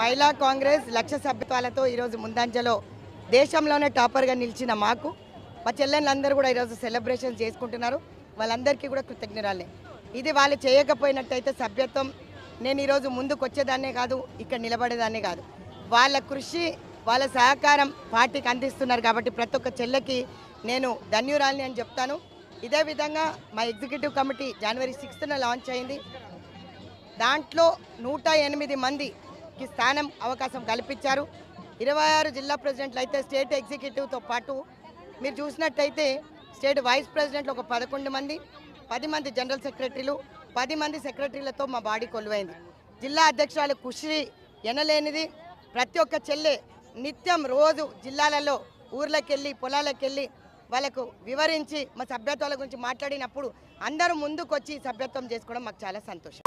మహిళా కాంగ్రెస్ లక్ష సభ్యత్వాలతో ఈరోజు ముందంజలో దేశంలోనే టాపర్గా నిలిచిన మాకు. మా చెల్లెళ్ళందరూ కూడా ఈరోజు సెలబ్రేషన్ చేసుకుంటున్నారు. వాళ్ళందరికీ కూడా కృతజ్ఞరాలే. ఇది వాళ్ళు చేయకపోయినట్టయితే సభ్యత్వం నేను ఈరోజు ముందుకు వచ్చేదాన్నే కాదు ఇక్కడ నిలబడేదాన్నే కాదు. వాళ్ళ కృషి వాళ్ళ సహకారం పార్టీకి అందిస్తున్నారు కాబట్టి ప్రతి ఒక్క చెల్లెకి నేను ధన్యురాలని అని చెప్తాను. ఇదే విధంగా మా ఎగ్జిక్యూటివ్ కమిటీ జనవరి సిక్స్త్న లాంచ్ అయింది. దాంట్లో నూట ఎనిమిది మంది కి స్థానం అవకాశం కల్పించారు. ఇరవై ఆరు జిల్లా ప్రెసిడెంట్లు అయితే స్టేట్ ఎగ్జిక్యూటివ్తో పాటు మీరు చూసినట్టయితే స్టేట్ వైస్ ప్రెసిడెంట్లు ఒక పదకొండు మంది పది మంది జనరల్ సెక్రటరీలు పది మంది సెక్రటరీలతో మా బాడీ కొలువైంది. జిల్లా అధ్యక్షురాలు కుషి ఎనలేనిది. ప్రతి ఒక్క చెల్లె నిత్యం రోజు జిల్లాలలో ఊర్లకెళ్ళి పొలాలకెళ్ళి వాళ్ళకు వివరించి మా సభ్యత్వాల గురించి మాట్లాడినప్పుడు అందరూ ముందుకొచ్చి సభ్యత్వం చేసుకోవడం మాకు చాలా సంతోషం.